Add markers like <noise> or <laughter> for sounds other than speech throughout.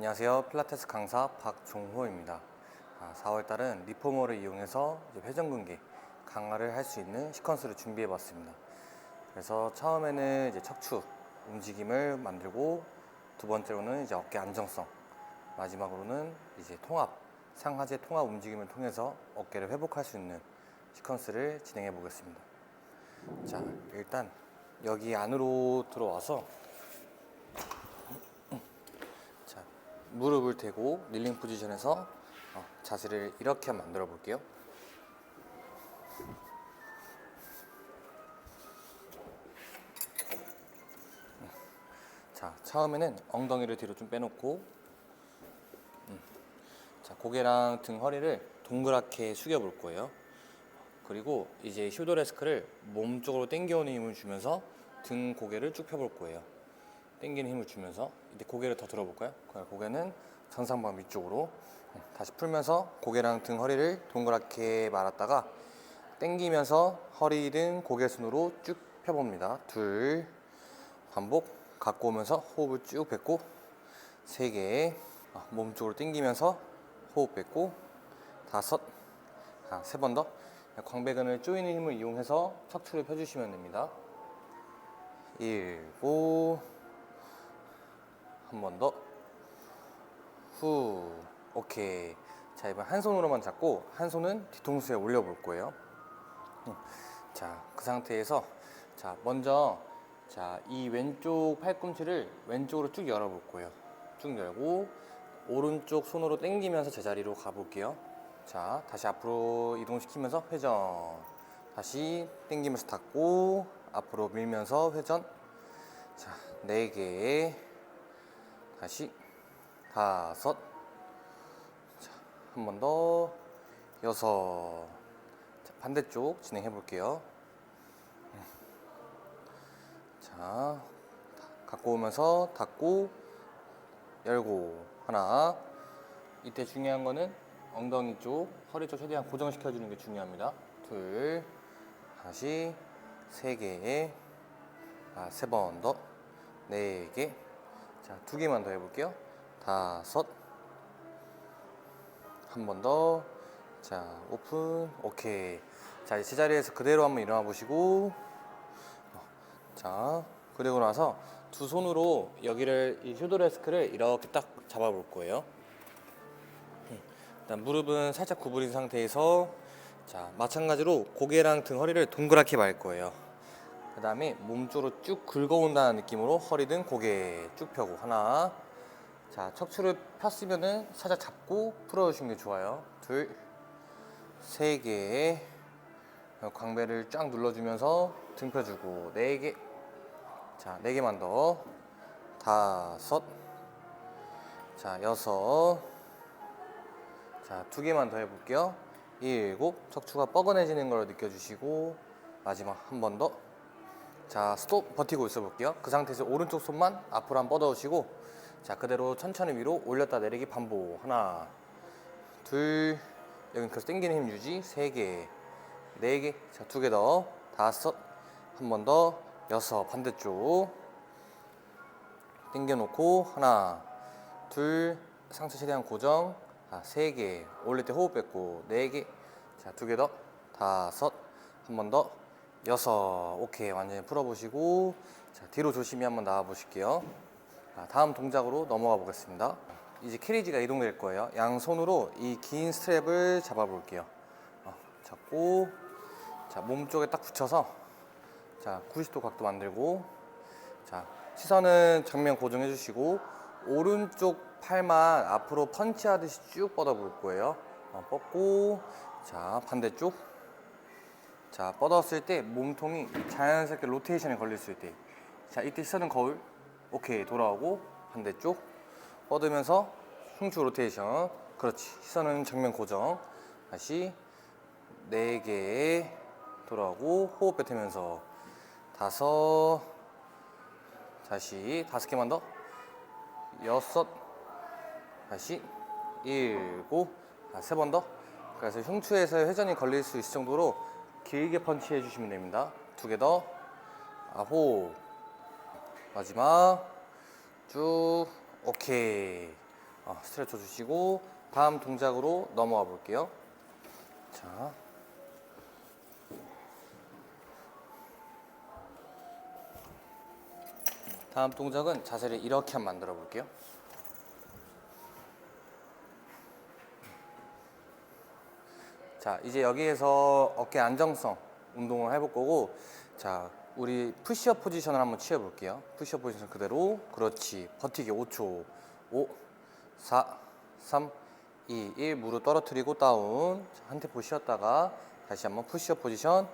안녕하세요. 필라테스 강사 박종호입니다. 4월달은 리포머를 이용해서 회전근개 강화를 할 수 있는 시퀀스를 준비해봤습니다. 그래서 처음에는 이제 척추 움직임을 만들고 두 번째로는 이제 어깨 안정성, 마지막으로는 이제 통합 상하체 통합 움직임을 통해서 어깨를 회복할 수 있는 시퀀스를 진행해 보겠습니다. 자, 일단 여기 안으로 들어와서 자, 무릎을 대고 릴링 포지션에서 어, 자세를 이렇게 만들어 볼게요. 자, 처음에는 엉덩이를 뒤로 좀 빼놓고 음. 자, 고개랑 등 허리를 동그랗게 숙여 볼 거예요. 그리고 이제 숄더레스크를 몸 쪽으로 당겨오는 힘을 주면서 등 고개를 쭉 펴 볼 거예요. 당기는 힘을 주면서 이제 고개를 더 들어볼까요? 그럼 고개는 전상방 위쪽으로 음, 다시 풀면서 고개랑 등 허리를 동그랗게 말았다가 당기면서 허리든 고개 순으로 쭉 펴봅니다. 둘 반복 갖고 오면서 호흡을 쭉 뱉고 세개 아, 몸 쪽으로 당기면서 호흡 뱉고 다섯 아, 세번 더 광배근을 조이는 힘을 이용해서 척추를 펴주시면 됩니다. 일곱 한 번 더. 후. 오케이. 자, 이번 한 손으로만 잡고 한 손은 뒤통수에 올려 볼 거예요. 음. 자, 그 상태에서 자, 먼저 자, 이 왼쪽 팔꿈치를 왼쪽으로 쭉 열어 볼 거예요. 쭉 열고 오른쪽 손으로 당기면서 제자리로 가 볼게요. 자, 다시 앞으로 이동시키면서 회전. 다시 당기면서 닫고 앞으로 밀면서 회전. 자, 네 개. 다시 다섯. 자, 한번 더. 여섯. 자, 반대쪽 진행해 볼게요. 자, 갖고 오면서 닫고 열고 하나. 이때 중요한 거는 엉덩이 쪽, 허리 쪽 최대한 고정시켜 주는 게 중요합니다. 둘. 다시 세 개. 아, 세번 더. 네 개. 자, 두 개만 더 해볼게요. 다섯. 한 번 더. 자, 오픈. 오케이. 자, 이제 제자리에서 그대로 한번 일어나 보시고. 자, 그리고 나서 두 손으로 여기를 이 숄더레스크를 이렇게 딱 잡아볼 거예요. 음, 일단 무릎은 살짝 구부린 상태에서 자 마찬가지로 고개랑 등 허리를 동그랗게 말 거예요. 그 다음에 몸쪽으로 쭉 긁어온다는 느낌으로 허리 든 고개 쭉 펴고 하나. 자 척추를 폈으면은 살짝 잡고 풀어주시는 게 좋아요. 둘, 세 개. 광배를 쫙 눌러주면서 등 펴주고 네 개. 자, 네 개만 더. 다섯. 자, 여섯. 자, 두 개만 더 해볼게요. 일곱. 척추가 뻐근해지는 걸 느껴주시고, 마지막 한 번 더. 자, 스톱 버티고 있어 볼게요. 그 상태에서 오른쪽 손만 앞으로 한 번 뻗어오시고, 자, 그대로 천천히 위로 올렸다 내리기 반복. 하나, 둘, 여기 계속 당기는 힘 유지. 세 개, 네 개. 자, 두 개 더. 다섯. 한 번 더. 여섯 반대쪽 당겨 놓고 하나 둘 상체 최대한 고정 아, 세개 올릴 때 호흡 뱉고 네개자두 개 더 다섯 한 번 더 여섯 오케이. 완전히 풀어보시고 자 뒤로 조심히 한번 나와 보실게요. 자, 다음 동작으로 넘어가 보겠습니다. 이제 캐리지가 이동될 거예요. 양손으로 이 긴 스트랩을 잡아 볼게요. 어, 잡고 자 몸쪽에 딱 붙여서 자, 90도 각도 만들고 자, 시선은 정면 고정해 주시고 오른쪽 팔만 앞으로 펀치하듯이 쭉 뻗어 볼 거예요. 어, 뻗고 자, 반대쪽 자, 뻗었을 때 몸통이 자연스럽게 로테이션에 걸릴 수 있대. 자, 이때 시선은 거울. 오케이. 돌아오고 반대쪽 뻗으면서 흉추 로테이션. 그렇지. 시선은 정면 고정. 다시 네개 돌아오고 호흡 뱉으면서 다섯 다시 다섯 개만 더 여섯 다시 일곱 아, 세번 더 그래서 흉추에서 회전이 걸릴 수 있을 정도로 길게 펀치 해 주시면 됩니다 두 개 더 아홉 마지막 쭉 오케이 어, 스트레쳐 주시고 다음 동작으로 넘어가 볼게요. 자. 다음 동작은 자세를 이렇게 만들어 볼게요. 자, 이제 여기에서 어깨 안정성 운동을 해볼 거고, 자, 우리 푸시업 포지션을 한번 취해 볼게요. 푸시업 포지션 그대로. 그렇지. 버티기 5초. 5, 4, 3, 2, 1. 무릎 떨어뜨리고 다운. 자, 한 템포 쉬었다가 다시 한번 푸시업 포지션.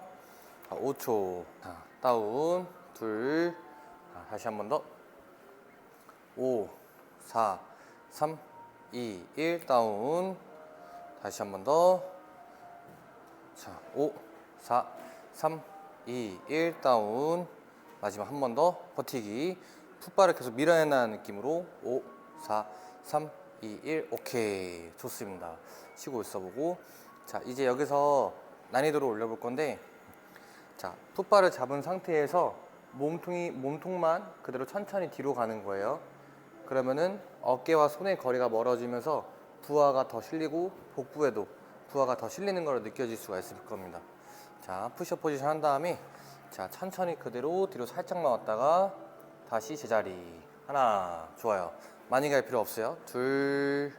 자, 5초. 자, 다운. 둘. 자, 다시 한 번 더. 5, 4, 3, 2, 1. 다운. 다시 한 번 더. 자, 5, 4, 3, 2, 1 다운. 마지막 한 번 더 버티기. 풋발을 계속 밀어내는 느낌으로 5, 4, 3, 2, 1 오케이. 좋습니다. 쉬고 있어 보고. 자, 이제 여기서 난이도를 올려볼 건데 자, 풋발을 잡은 상태에서 몸통이 몸통만 그대로 천천히 뒤로 가는 거예요. 그러면은 어깨와 손의 거리가 멀어지면서 부하가 더 실리고 복부에도 부하가 더 실리는 걸 느껴질 수가 있을 겁니다. 자, 푸시업 포지션 한 다음에 자, 천천히 그대로 뒤로 살짝 나왔다가 다시 제자리. 하나, 좋아요. 많이 갈 필요 없어요. 둘,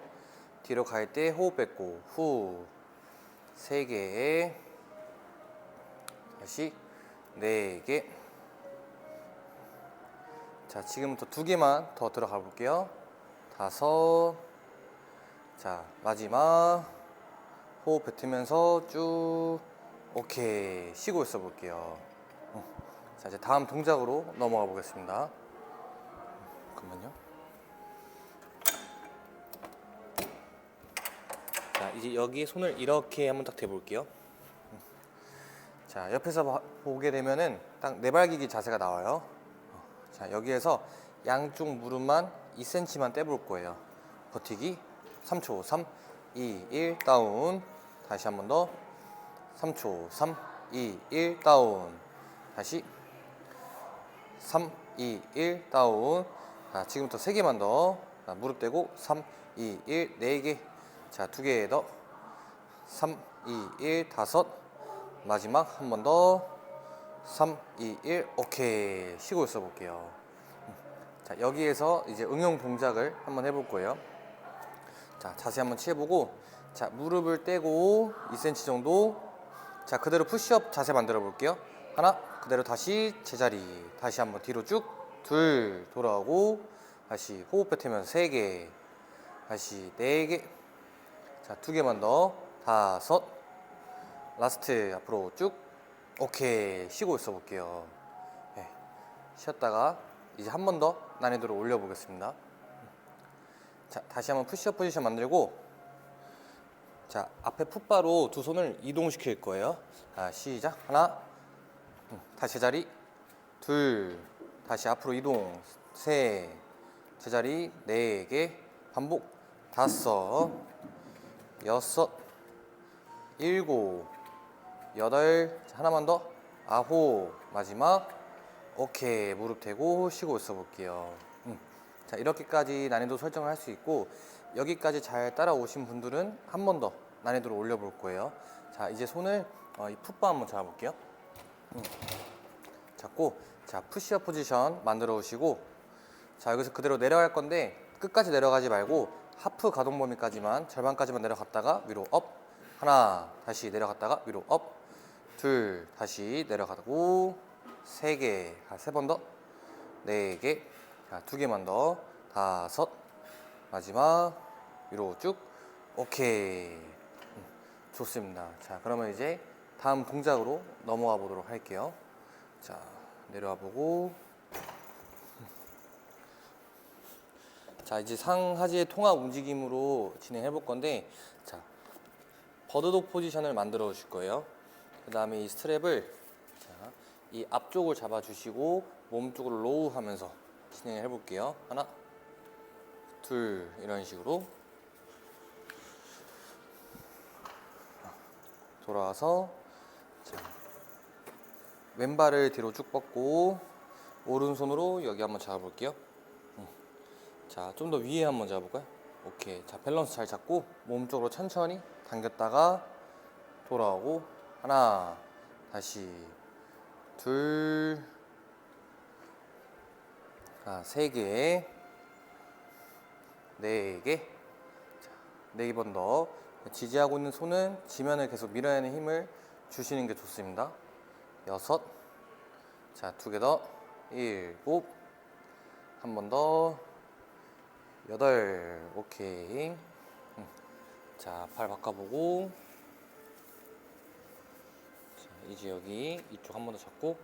뒤로 갈 때 호흡 뱉고 후. 세 개. 다시 네 개. 자, 지금부터 두 개만 더 들어가 볼게요. 다섯. 자, 마지막. 호흡 뱉으면서 쭉 오케이 쉬고 있어 볼게요. 음. 자 이제 다음 동작으로 넘어가 보겠습니다. 잠깐만요. 자 이제 여기 손을 이렇게 한번 딱 대볼게요. 음. 자 옆에서 봐- 보게 되면은 딱 내발기기 자세가 나와요. 어, 자 여기에서 양쪽 무릎만 2cm만 떼볼 거예요. 버티기 3초 3, 2, 1 다운 다시 한 번 더. 3초. 3, 2, 1 다운. 다시. 3, 2, 1 다운. 자, 지금부터 3개만 더. 자, 무릎 대고 3, 2, 1 4개. 자, 2개 더. 3, 2, 1 다섯. 마지막 한 번 더. 3, 2, 1 오케이. 쉬고 있어 볼게요. 자, 여기에서 이제 응용 동작을 한번 해볼 거예요. 자, 자세 한번 취해보고, 자, 무릎을 떼고 2cm 정도. 자, 그대로 푸시업 자세 만들어 볼게요. 하나, 그대로 다시 제자리. 다시 한번 뒤로 쭉. 둘, 돌아오고. 다시 호흡 뱉으면서 세 개. 다시 네 개. 자, 두 개만 더. 다섯. 라스트 앞으로 쭉. 오케이. 쉬고 있어 볼게요. 네. 쉬었다가 이제 한 번 더 난이도를 올려 보겠습니다. 자, 다시 한번 푸시업 포지션 만들고 자, 앞에 풋바로 두 손을 이동시킬 거예요. 자, 시작. 하나. 음, 다시 제자리. 둘. 다시 앞으로 이동. 셋. 제자리 네 개. 반복. 다섯. 여섯. 일곱. 여덟. 자, 하나만 더. 아홉. 마지막. 오케이. 무릎 대고 쉬고 있어 볼게요. 음. 자, 이렇게까지 난이도 설정을 할 수 있고 여기까지 잘 따라오신 분들은 한 번 더 난이도를 올려볼 거예요. 자, 이제 손을 어, 이 풋바 한번 잡아볼게요. 음. 잡고 자, 푸시업 포지션 만들어 오시고 자, 여기서 그대로 내려갈 건데 끝까지 내려가지 말고 하프 가동 범위까지만 절반까지만 내려갔다가 위로 업 하나 다시 내려갔다가 위로 업 둘 다시 내려가고 세 개, 세 번 더, 네 개, 자, 두 개만 더, 다섯, 마지막 위로 쭉, 오케이, 음, 좋습니다. 자, 그러면 이제 다음 동작으로 넘어가 보도록 할게요. 자, 내려와 보고, 자, 이제 상하지의 통합 움직임으로 진행해 볼 건데, 자, 버드독 포지션을 만들어 주실 거예요. 그 다음에 이 스트랩을 자, 이 앞쪽을 잡아 주시고 몸 쪽으로 로우 하면서 진행을 해볼게요. 하나, 둘, 이런 식으로. 돌아와서 자, 왼발을 뒤로 쭉 뻗고 오른손으로 여기 한번 잡아볼게요. 음. 자, 좀 더 위에 한번 잡아볼까요? 오케이. 자, 밸런스 잘 잡고 몸 쪽으로 천천히 당겼다가 돌아오고 하나, 다시 둘, 자, 세 개, 네 개, 자, 네번 더. 지지하고 있는 손은 지면을 계속 밀어내는 힘을 주시는 게 좋습니다. 여섯, 자, 두 개 더, 일곱, 한 번 더, 여덟, 오케이. 음. 자, 팔 바꿔보고. 자, 이제 여기 이쪽 한 번 더 잡고.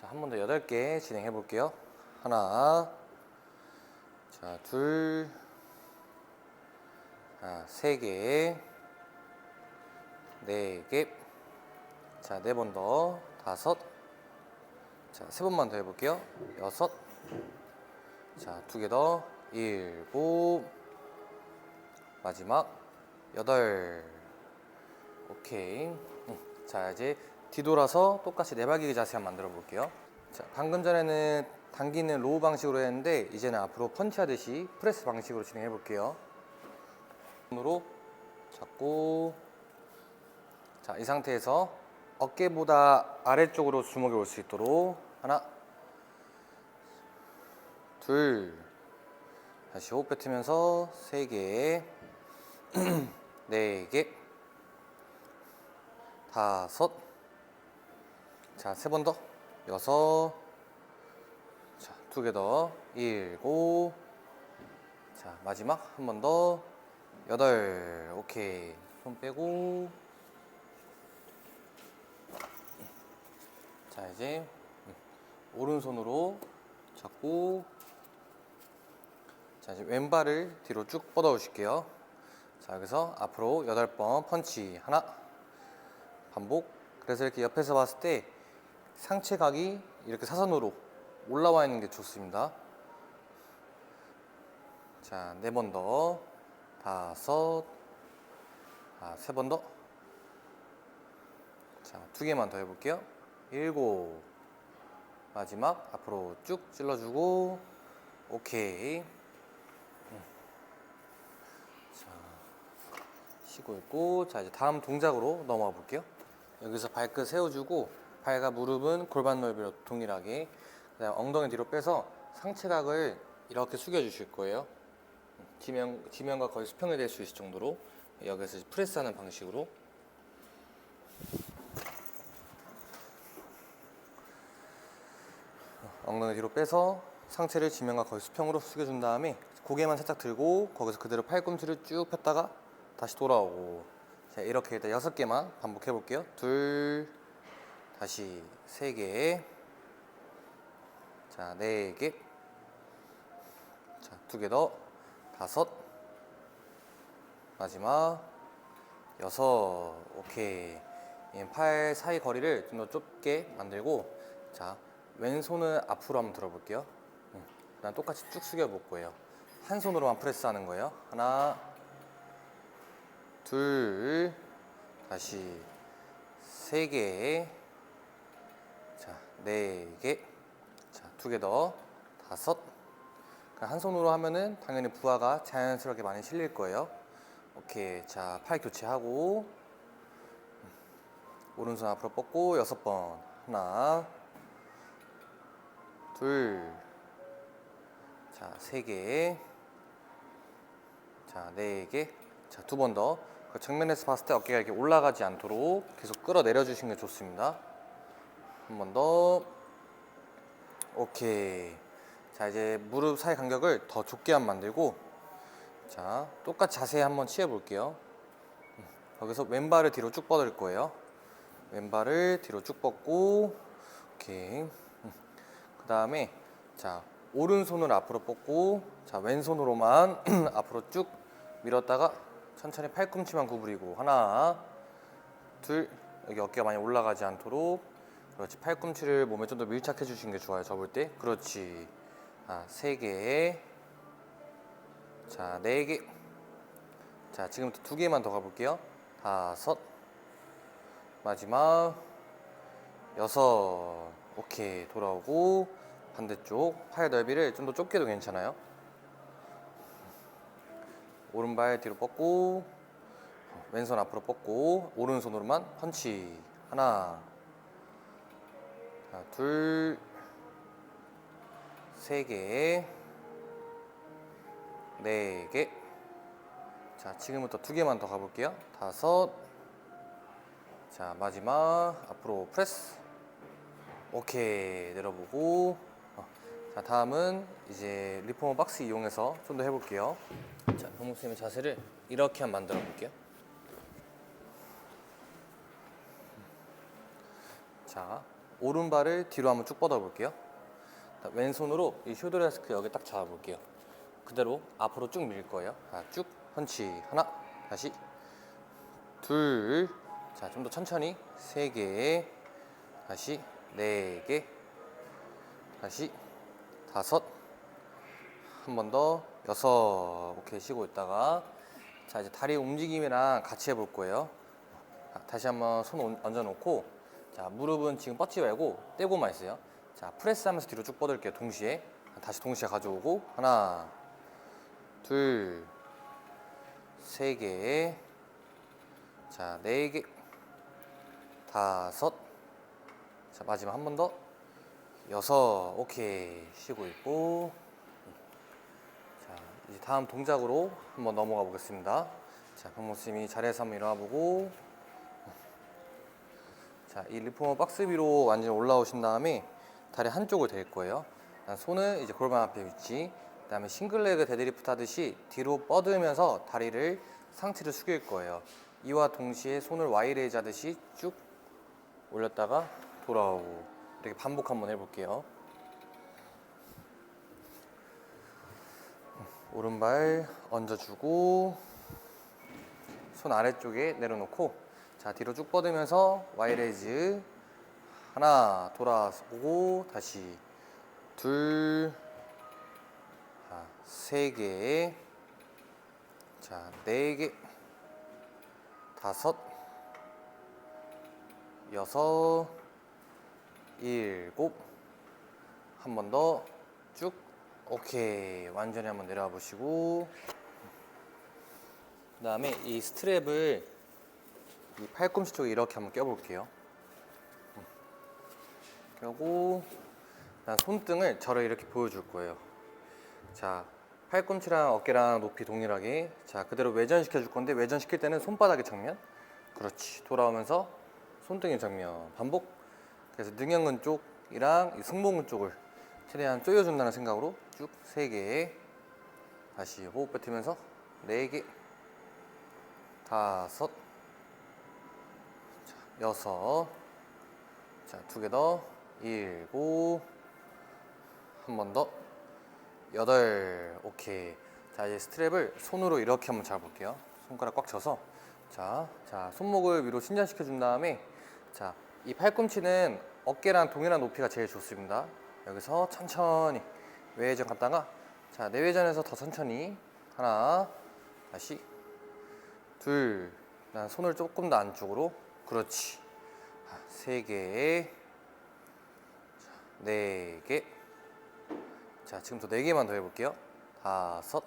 자, 한 번 더 여덟 개 진행해 볼게요. 하나, 자, 둘, 아, 세 개, 네 개, 자, 네 번 더, 다섯, 자, 세 번만 더 해볼게요. 여섯, 자, 두 개 더, 일곱, 마지막 여덟. 오케이. 음, 자, 이제 뒤돌아서 똑같이 네발기기 자세 한번 만들어 볼게요. 자, 방금 전에는 당기는 로우 방식으로 했는데 이제는 앞으로 펀치 하듯이 프레스 방식으로 진행해 볼게요. 손으로 잡고 자, 이 상태에서 어깨보다 아래쪽으로 주먹이 올 수 있도록 하나 둘 다시 호흡 뱉으면서 세 개, <clears throat> 네 개, 다섯, 자, 세 번 더, 여섯, 자, 두 개 더, 일곱, 자, 마지막 한 번 더, 여덟, 오케이. 손 빼고, 자, 이제 음, 오른손으로 잡고, 자, 이제 왼발을 뒤로 쭉 뻗어 오실게요. 자, 여기서 앞으로 8번 펀치 하나 반복. 그래서 이렇게 옆에서 봤을 때 상체각이 이렇게 사선으로 올라와 있는 게 좋습니다. 자, 네 번 더. 다섯. 아, 세 번 더. 자, 두 개만 더 해볼게요. 일곱. 마지막 앞으로 쭉 찔러주고 오케이. 쉬고 있고 자 이제 다음 동작으로 넘어가 볼게요 여기서 발끝 세워주고 발과 무릎은 골반 넓이로 동일하게 그다음 엉덩이 뒤로 빼서 상체각을 이렇게 숙여 주실 거예요 지면, 지면과 거의 수평이 될 수 있을 정도로 여기서 프레스하는 방식으로. 엉덩이 뒤로 빼서 상체를 지면과 거의 수평으로 숙여준 다음에 고개만 살짝 들고 거기서 그대로 팔꿈치를 쭉 폈다가 다시 돌아오고. 자 이렇게 일단 여섯 개만 반복해 볼게요. 둘 다시 세 개 자 네 개 자 두 개 더 다섯. 마지막 여섯. 오케이. 이팔 사이 거리를 좀 더 좁게 만들고 자 왼손은 앞으로 한번 들어볼게요. 음, 그다음 똑같이 쭉 숙여 볼 거예요. 한 손으로만 프레스 하는 거예요. 하나 둘, 다시 세 개, 자, 네 개, 자, 두 개 더, 다섯. 그러니까 한 손으로 하면은 당연히 부하가 자연스럽게 많이 실릴 거예요. 오케이, 자, 팔 교체하고, 음, 오른손 앞으로 뻗고, 여섯 번. 하나, 둘, 자, 세 개, 자, 네 개, 자, 두 번 더. 그 정면에서 봤을 때 어깨가 이렇게 올라가지 않도록 계속 끌어내려 주시는 게 좋습니다. 한 번 더. 오케이. 자, 이제 무릎 사이 간격을 더 좁게 한 만들고 자, 똑같이 자세 한번 취해 볼게요. 여기서 왼발을 뒤로 쭉 뻗을 거예요. 왼발을 뒤로 쭉 뻗고 오케이. 그 다음에 자, 오른손을 앞으로 뻗고 자, 왼손으로만 <clears throat> 앞으로 쭉 밀었다가 천천히 팔꿈치만 구부리고 하나 둘 여기 어깨가 많이 올라가지 않도록 그렇지 팔꿈치를 몸에 좀 더 밀착해 주시는 게 좋아요 접을 때 그렇지 아, 세개자네개자 지금부터 두 개만 더 가볼게요. 다섯. 마지막. 여섯. 오케이 돌아오고 반대쪽. 팔 넓이를 좀 더 좁게 도 괜찮아요. 오른발 뒤로 뻗고 어, 왼손 앞으로 뻗고 오른손으로만 펀치. 하나. 자, 둘, 세 개, 네 개. 자, 지금부터 두 개만 더 가볼게요. 다섯. 자, 마지막 앞으로 프레스. 오케이 내려보고. 어, 자, 다음은 이제 리포머 박스 이용해서 좀 더 해볼게요. 자, 동목 쌤의 자세를 이렇게 한번 만들어 볼게요. 자, 오른발을 뒤로 한번 쭉 뻗어 볼게요. 자, 왼손으로 이 숄더레스크 여기 딱 잡아 볼게요. 그대로 앞으로 쭉 밀 거예요. 자, 쭉 펀치 하나, 다시 둘, 자, 좀 더 천천히 세 개, 다시 네 개, 다시 다섯, 한 번 더 여섯. 오케이 쉬고 있다가 자 이제 다리 움직임이랑 같이 해볼 거예요. 자, 다시 한번 손 얹- 얹어 놓고 자 무릎은 지금 뻗지 말고 떼고만 있어요. 자 프레스 하면서 뒤로 쭉 뻗을게요. 동시에. 다시 동시에 가져오고. 하나, 둘, 세 개, 자 네 개, 다섯, 자 마지막 한 번 더. 여섯. 오케이. 쉬고 있고. 자 이제 다음 동작으로 한번 넘어가 보겠습니다. 자 병모쌤이 자리에서 한번 일어나 보고. 자, 이 리포머 박스 위로 완전히 올라오신 다음에 다리 한쪽을 댈 거예요. 손은 이제 골반 앞에 위치. 그 다음에 싱글레그 데드리프트 하듯이 뒤로 뻗으면서 다리를 상체를 숙일 거예요. 이와 동시에 손을 와이레이즈 하듯이 쭉 올렸다가 돌아오고 이렇게 반복 한번 해볼게요. 오른발 얹어주고 손 아래쪽에 내려놓고 자 뒤로 쭉 뻗으면서 와이레이즈 하나 돌아오고 다시 둘, 아, 세 개, 자, 네 개, 다섯, 여섯, 일곱, 한 번 더 쭉, 오케이. 완전히 한번 내려와 보시고, 그 다음에 이 스트랩을 이 팔꿈치 쪽에 이렇게 한번 껴볼게요. 껴고, 그다음 손등을 저를 이렇게 보여줄 거예요. 자, 팔꿈치랑 어깨랑 높이 동일하게. 자, 그대로 외전시켜 줄 건데 외전시킬 때는 손바닥의 정면. 그렇지. 돌아오면서 손등의 정면. 반복. 그래서 능형근 쪽이랑 이 승모근 쪽을 최대한 조여준다는 생각으로 쭉 세 개. 다시 호흡 뱉으면서 네 개. 다섯. 자, 여섯. 자, 두 개 더. 일곱. 한 번 더. 여덟. 오케이. 자, 이제 스트랩을 손으로 이렇게 한번 잡을게요. 손가락 꽉 져서. 자, 자, 손목을 위로 신전시켜 준 다음에 자, 이 팔꿈치는 어깨랑 동일한 높이가 제일 좋습니다. 여기서 천천히 외회전 갔다가 자, 내외전에서 더 천천히 하나, 다시 둘, 난 손을 조금 더 안쪽으로 그렇지. 아, 세 개, 자, 네 개. 자, 지금부터 네 개만 더 해볼게요. 다섯.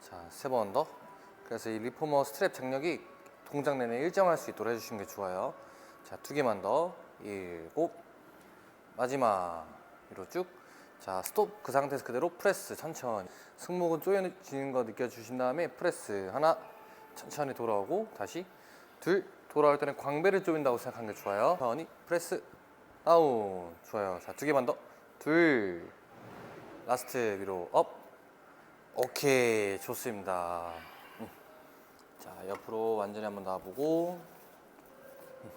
자, 세 번 더. 그래서 이 리포머 스트랩 장력이 동작 내내 일정할 수 있도록 해주시는 게 좋아요. 자, 두 개만 더. 일곱. 마지막. 위로 쭉. 자, 스톱. 그 상태에서 그대로 프레스 천천히. 승모근 쪼여지는 거 느껴주신 다음에 프레스. 하나. 천천히 돌아오고 다시 둘. 돌아올 때는 광배를 조인다고 생각하는 게 좋아요. 천천히 프레스. 다운. 좋아요. 자, 두 개만 더. 둘. 라스트 위로 업. 오케이. 좋습니다. 음. 자, 옆으로 완전히 한번 놔보고. 음.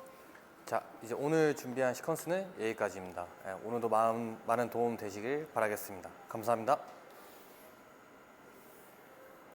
자, 이제 오늘 준비한 시퀀스는 여기까지입니다. 예, 오늘도 마음, 많은 도움 되시길 바라겠습니다. 감사합니다.